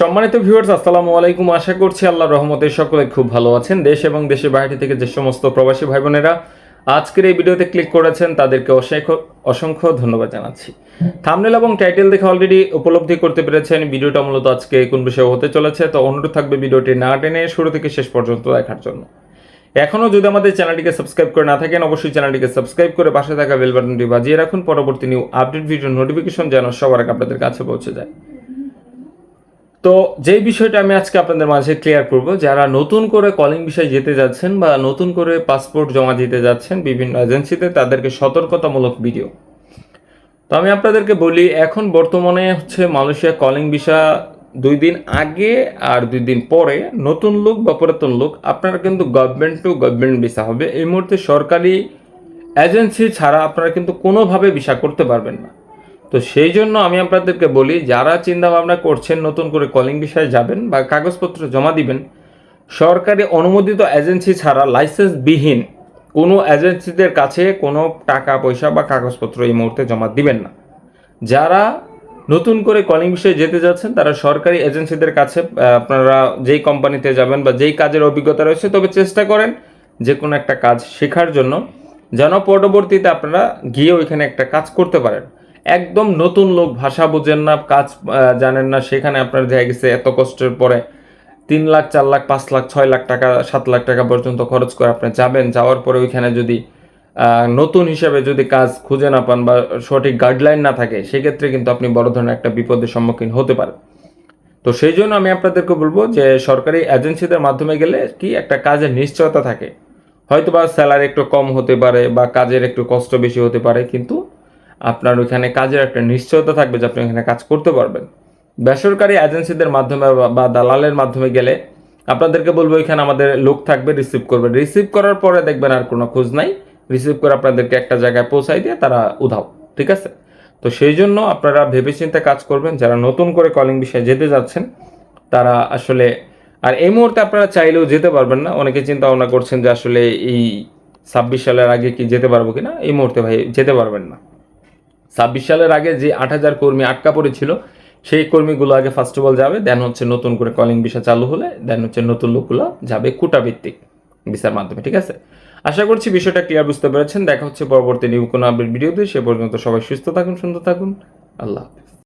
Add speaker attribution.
Speaker 1: সম্মানিত ভিউয়ার্স আসসালামু আলাইকুম। আশা করছি আল্লাহর রহমতে সকলে খুব ভালো আছেন। দেশ এবং দেশের বাইরে থেকে যে সমস্ত প্রবাসী ভাই বোনেরা আজকের এই ভিডিওতে ক্লিক করেছেন, তাদেরকে অসংখ্য অসংখ্য ধন্যবাদ জানাচ্ছি। থামনেল এবং টাইটেল দেখে অলরেডি উপলব্ধি করতে পেরেছেন। ভিডিওটা মূলত আজকে কোন বিষয়ে হতে চলেছে, তো অনুরোধ থাকবে ভিডিওটি না টেনে শুরু থেকে শেষ পর্যন্ত দেখার জন্য। এখনও যদি আমাদের চ্যানেলটিকে সাবস্ক্রাইব করে না থাকেন, অবশ্যই চ্যানেলটিকে সাবস্ক্রাইব করে পাশে থাকা বেল বাটনটি বাজিয়ে রাখুন। পরবর্তী নিউ আপডেট ভিডিও নোটিফিকেশন যেন সবার আগে আপনাদের কাছে পৌঁছে যায়। তো যেই বিষয়টা আমি আজকে আপনাদের মাঝে ক্লিয়ার করব, যারা নতুন করে কলিং বিষয়ে যেতে যাচ্ছেন বা নতুন করে পাসপোর্ট জমা দিতে যাচ্ছেন বিভিন্ন এজেন্সিতে তাদেরকে সতর্কতামূলক ভিডিও তো আমি আপনাদেরকে বলি, এখন বর্তমানে হচ্ছে মালয়েশিয়া কলিং ভিসা দুই দিন আগে আর দুই দিন পরে নতুন লোক বা পুরাতন লোক, আপনারা কিন্তু গভর্নমেন্ট টু গভর্নমেন্ট ভিসা হবে। এই মুহূর্তে সরকারি এজেন্সি ছাড়া আপনারা কিন্তু কোনোভাবে ভিসা করতে পারবেন না। তো সেই জন্য আমি আপনাদেরকে বলি, যারা চিন্তা ভাবনা করছেন নতুন করে কলিং বিষয়ে যাবেন বা কাগজপত্র জমা দিবেন, সরকারি অনুমোদিত এজেন্সি ছাড়া লাইসেন্সবিহীন কোনো এজেন্সিদের কাছে কোনো টাকা, পয়সা বা কাগজপত্র এই মুহূর্তে জমা দিবেন না। যারা নতুন করে কলিং বিষয়ে যেতে যাচ্ছেন, তারা সরকারি এজেন্সিদের কাছে আপনারা যেই কোম্পানিতে যাবেন বা যেই কাজের অভিজ্ঞতা রয়েছে, তবে চেষ্টা করেন যে কোনো একটা কাজ শেখার জন্য, যেন পরবর্তীতে আপনারা গিয়ে ওইখানে একটা কাজ করতে পারেন। একদম নতুন লোক, ভাষা বোঝেন না, কাজ জানেন না, সেখানে আপনার দেখা গেছে এত কষ্টের পরে তিন লাখ, চার লাখ, পাঁচ লাখ, ছয় লাখ টাকা, সাত লাখ টাকা পর্যন্ত খরচ করে আপনি যাবেন। যাওয়ার পরে ওইখানে যদি নতুন হিসাবে যদি কাজ খুঁজে না পান বা সঠিক গাইডলাইন না থাকে, সেক্ষেত্রে কিন্তু আপনি বড় ধরনের একটা বিপদের সম্মুখীন হতে পারেন। তো সেই জন্য আমি আপনাদেরকে বলব যে, সরকারি এজেন্সিদের মাধ্যমে গেলে কি একটা কাজের নিশ্চয়তা থাকে। হয়তো বা স্যালারি একটু কম হতে পারে বা কাজের একটু কষ্ট বেশি হতে পারে, কিন্তু আপনার ওইখানে কাজের একটা নিশ্চয়তা থাকবে যে আপনি এখানে কাজ করতে পারবেন। বেসরকারি এজেন্সিদের মাধ্যমে বা- বা দালালের মাধ্যমে গেলে আপনাদেরকে বলব এখানে আমাদের লোক থাকবে রিসিভ করবে। রিসিভ করার পরে দেখবেন আর কোনো খোঁজ নাই। রিসিভ করে আপনাদেরকে একটা জায়গায় পৌঁছাই দিয়ে তারা উধাও, ঠিক আছে? তো সেই জন্য আপনারা ভেবেচিন্তে কাজ করবেন, যারা নতুন করে কলিং বিষয়ে যেতে যাচ্ছেন, তারা আসলে আর এই মুহূর্তে আপনারা চাইলেও যেতে পারবেন না। অনেকে চিন্তা ভাবনা করছেন যে আসলে এই ছাব্বিশ সালের আগে কি যেতে পারব কিনা? এই মুহূর্তে ভাই যেতে পারবেন না। ছাব্বিশ সালের আগে যে আট হাজার কর্মী আটকা পড়েছিল, সেই কর্মীগুলো আগে ফার্স্ট অফ অল যাবে দেন হচ্ছে নতুন করে কলিং ভিসা চালু হলে দেন হচ্ছে নতুন লোকগুলো যাবে কুটাভিত্তিক ভিসার মাধ্যমে, ঠিক আছে? আশা করছি বিষয়টা ক্লিয়ার বুঝতে পেরেছেন। দেখা হচ্ছে পরবর্তী নিউ কোনো আপডেট ভিডিওতে সে পর্যন্ত সবাই সুস্থ থাকুন, সুন্দর থাকুন। আল্লাহ